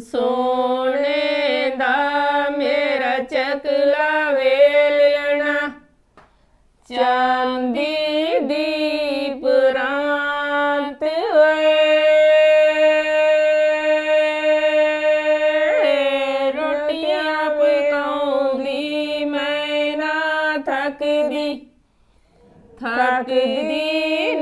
ਸੋਨੇ ਦਾ ਮੇਰਾ ਚਕਲਾ ਵੇਲਣਾ ਚਾਂਦੀ ਦੀ ਪ੍ਰਾਂਤ ਵੇ। ਰੋਟੀਆਂ ਪਕਾਉਂਦੀ ਮੈਂ ਨਾ ਥੱਕਦੀ। ਥੱਕਦੀ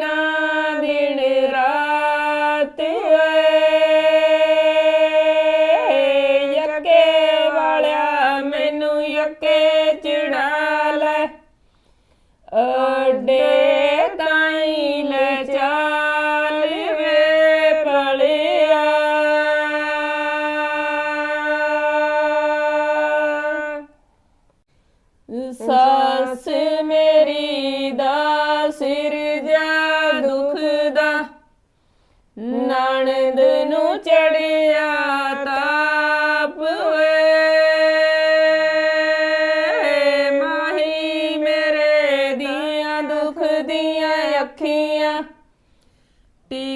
ਅਡੇ ਤਾਈ ਲੈ ਚਾਲ ਵੇ ਪਲਿਆ ਸੱਸ ਮੇਰੀ ਦਾ ਸਿਰ ਜਾ ਦੁਖਦਾ। ਨਣਦ ਨੂੰ ਚੜਿਆ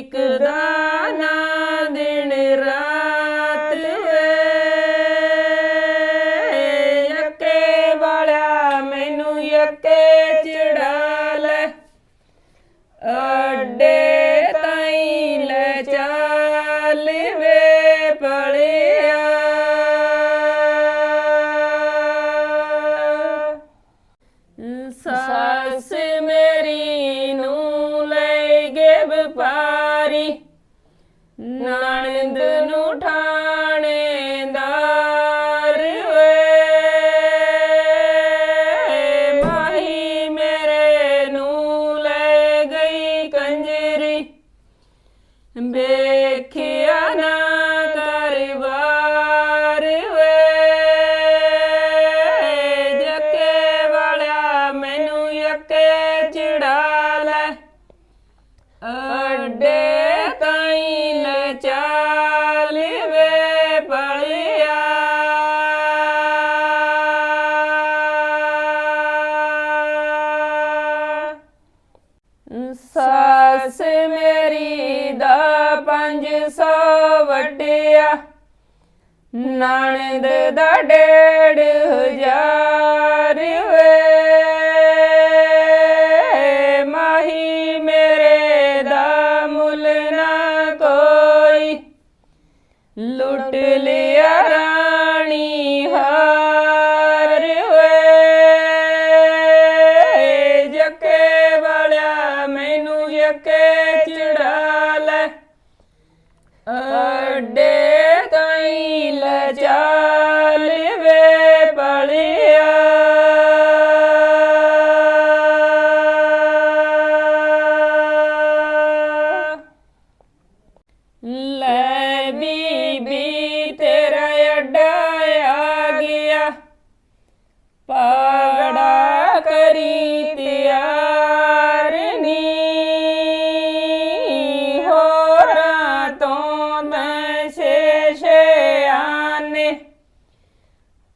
ਟਿਕਦਾ ਨਾ ਦਿਨ ਰਾਤ ਵੇ। ਯੱਕੇ ਵਾਲਿਆ, ਮੈਨੂੰ ਯੱਕੇ ਚੜਾ ਲੈ। ਅੱਡੇ ਤਾਈ ਲੈ ਚਾਲ ਵੇ ਪਲਿਆ ਸੱਸ ਮੇਰੀ ਨੂੰ ਲੈ ਗੇ ਵਪਾਰੀ ਨਣਦ ਨੂੰ ਠਾਣੇਦਾਰ ਵੇ ਮਾਹੀ ਮੇਰੇ ਨੂੰ ਲੈ ਗਈ ਕੰਜਰੀ। ਵੇਖਿਆ ਸੱਸ ਮੇਰੀ ਦਾ ਪੰਜ ਸੌ ਵੱਡਿਆ। ਨਣਦ ਦਾ ਡੇਢ ਹਜ਼ਾਰ ਵੇ। ਮਾਹੀ ਮੇਰੇ ਦਾ ਮੁੱਲ ਨਾ ਕੋਈ। ਲੁੱਟ ਲਿਆ ਪਾੜਾ ਕਰੀ ਤਿਆਰ ਨੀ। ਹੋਰਾਂ ਤੋਂ ਮੈਂ ਸ਼ੇਸ਼ੇ ਆਨੇ।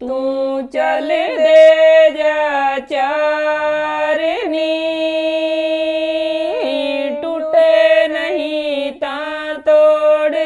ਤੂੰ ਚੱਲ ਦੇ ਜਾ ਚਾਰਨੀ ਟੁੱਟੇ ਨਹੀਂ ਤਾਂ ਤੋੜ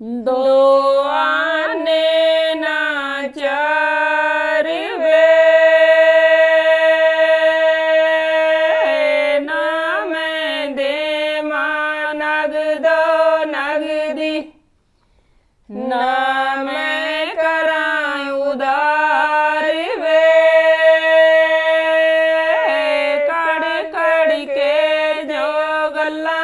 ਦੋ ਆਨੇ ਨਾ ਨਾ ਮੈਂ ਦੇ ਮਾਨਗ ਦੋ ਨਗਦੀ। ਨਾ ਕਰਾਂ ਉਦਾਰ ਵੇ ਕੜ ਜੋ ਗੱਲਾਂ